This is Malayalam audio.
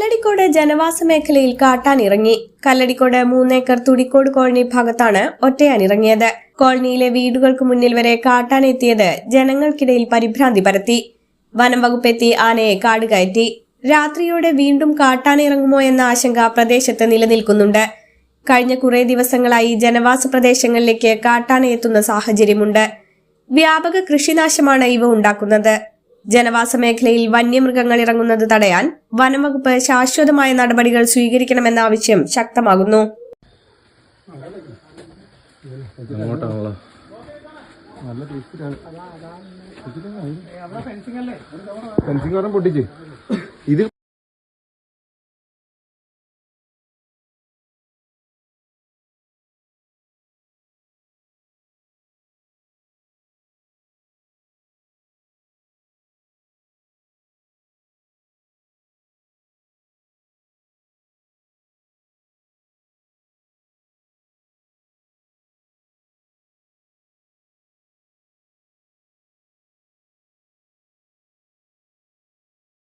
കല്ലടിക്കോട് ജനവാസ മേഖലയിൽ കാട്ടാനിറങ്ങി. കല്ലടിക്കോട് മൂന്നേക്കർ തുടിക്കോട് കോളനി ഭാഗത്താണ് ഒറ്റയാനിറങ്ങിയത്. കോളനിയിലെ വീടുകൾക്ക് മുന്നിൽ വരെ കാട്ടാനെത്തിയത് ജനങ്ങൾക്കിടയിൽ പരിഭ്രാന്തി പരത്തി. വനം വകുപ്പെത്തി ആനയെ കാട് കയറ്റി. രാത്രിയോടെ വീണ്ടും കാട്ടാനിറങ്ങുമോ എന്ന ആശങ്ക പ്രദേശത്ത് നിലനിൽക്കുന്നുണ്ട്. കഴിഞ്ഞ കുറേ ദിവസങ്ങളായി ജനവാസ പ്രദേശങ്ങളിലേക്ക് കാട്ടാന എത്തുന്ന സാഹചര്യമുണ്ട്. വ്യാപക കൃഷിനാശമാണ് ഇവ ഉണ്ടാക്കുന്നത്. ജനവാസ മേഖലയിൽ വന്യമൃഗങ്ങൾ ഇറങ്ങുന്നത് തടയാൻ വനംവകുപ്പ് ശാശ്വതമായ നടപടികൾ സ്വീകരിക്കണമെന്ന ആവശ്യം ശക്തമാകുന്നു. പൊട്ടിച്ച്. ഇത്